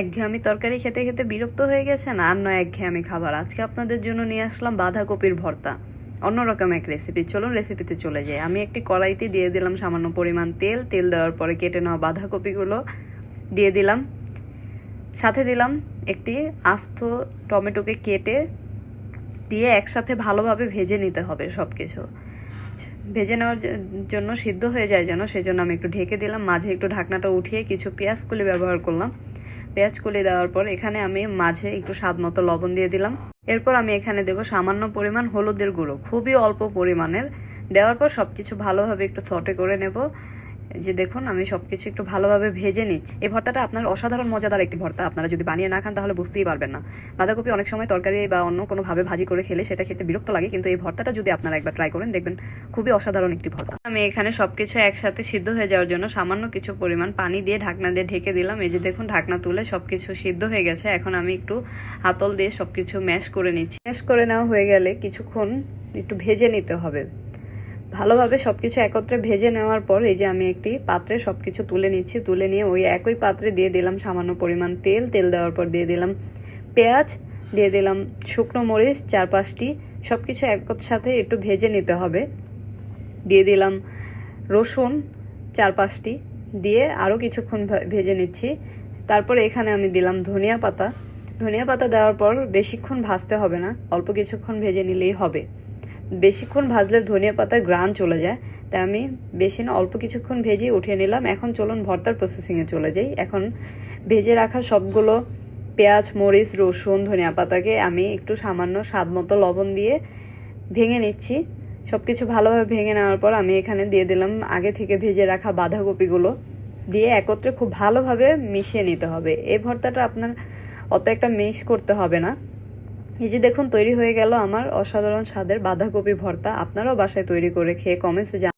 একঘেয়েমি তরকারি খেতে খেতে বিরক্ত হয়ে গেছেন আর নয় একঘেয়েমি খাবার। আজকে আপনাদের জন্য নিয়ে আসলাম বাঁধাকপির ভর্তা। অন্যরকম এক রেসিপি চলুন রেসিপিতে চলে যাই। আমি একটি কড়াইতে দিয়ে দিলাম সামান্য পরিমাণ তেল। তেল দেওয়ার পরে কেটে নেওয়া বাঁধাকপিগুলো দিয়ে দিলাম। সাথে দিলাম একটি আস্ত টমেটোকে কেটে দিয়ে একসাথে ভালোভাবে ভেজে নিতে হবে সব কিছু ভেজে নেওয়ার জন্য সিদ্ধ হয়ে যায় যেন, সেজন্য আমি একটু ঢেকে দিলাম। মাঝে একটু ঢাকনাটা উঠিয়ে কিছু পেঁয়াজ কুলি ব্যবহার করলাম। পেঁয়াজ কলি দেওয়ার পর এখানে আমি মাঝে একটু স্বাদ মতো লবণ দিয়ে দিলাম। এরপর আমি এখানে দেবো সামান্য পরিমাণ হলুদের গুঁড়ো, খুবই অল্প পরিমাণের। দেওয়ার পর সবকিছু ভালোভাবে একটু সটে করে নেব। যে দেখুন, আমি সবকিছু একটু ভালোভাবে ভেজে নিচ্ছি। এই ভর্তাটা আপনার অসাধারণ, মজাদার একটি ভর্তা। আপনারা যদি বানিয়ে না খান, তাহলে বুঝতেই পারবেন না। বাঁধাকপি অনেক সময় তরকারি বা অন্য কোনো ভাবে ভাজি করে খেলে সেটা খেতে বিরক্ত লাগে, কিন্তু এই ভর্তাটা যদি আপনারা একবার ট্রাই করেন, দেখবেন খুবই অসাধারণ একটি ভর্তা। আমি এখানে সবকিছু একসাথে সিদ্ধ হয়ে যাওয়ার জন্য সামান্য কিছু পরিমাণ পানি দিয়ে ঢাকনা দিয়ে ঢেকে দিলাম। এই যে দেখুন, ঢাকনা তুলে সবকিছু সিদ্ধ হয়ে গেছে। এখন আমি একটু হাতল দিয়ে সবকিছু ম্যাশ করে নিচ্ছি। ম্যাশ করে নেওয়া হয়ে গেলে কিছুক্ষণ একটু ভেজে নিতে হবে। ভালোভাবে সবকিছু একত্রে ভেজে নেওয়ার পর এই যে আমি একটি পাত্রে সবকিছু তুলে নিচ্ছি, তুলে নিয়ে ওই একই পাত্রে দিয়ে দিলাম সামান্য পরিমাণ তেল। তেল দেওয়ার পর দিয়ে দিলাম পেঁয়াজ, দিয়ে দিলাম শুকনো মরিচ, চার পাঁচটি সব কিছু একসাথে একটু ভেজে নিতে হবে। দিয়ে দিলাম রসুন, চার পাঁচটি, দিয়ে আরও কিছুক্ষণ ভেজে নিচ্ছি। তারপরে এখানে আমি দিলাম ধনিয়া পাতা। ধনিয়া পাতা দেওয়ার পর বেশিক্ষণ ভাজতে হবে না, অল্প কিছুক্ষণ ভেজে নিলেই হবে। বেশিক্ষণ ভাজলে ধনিয়া পাতার গ্রান চলে যায়। তাই আমি বেশি না, অল্প কিছুক্ষণ ভেজে উঠিয়ে নিলাম। এখন চলুন ভর্তার প্রসেসিংয়ে চলে যাই। এখন ভেজে রাখা সবগুলো পেঁয়াজ, মরিচ, রসুন, ধনিয়া পাতাকে আমি একটু সামান্য স্বাদ মতো লবণ দিয়ে ভেঙে নিচ্ছি। সব কিছু ভালোভাবে ভেঙে নেওয়ার পর আমি এখানে দিয়ে দিলাম আগে থেকে ভেজে রাখা বাঁধাকপিগুলো। দিয়ে একত্রে খুব ভালোভাবে মিশিয়ে নিতে হবে। এই ভর্তাটা আপনার অত একটা মিক্স করতে হবে না। এই যে দেখুন, তৈরি হয়ে গেল আমার অসাধারণ স্বাদের বাঁধাকপি ভর্তা। আপনারাও বাসায় তৈরি করে খেয়ে কমেন্টসে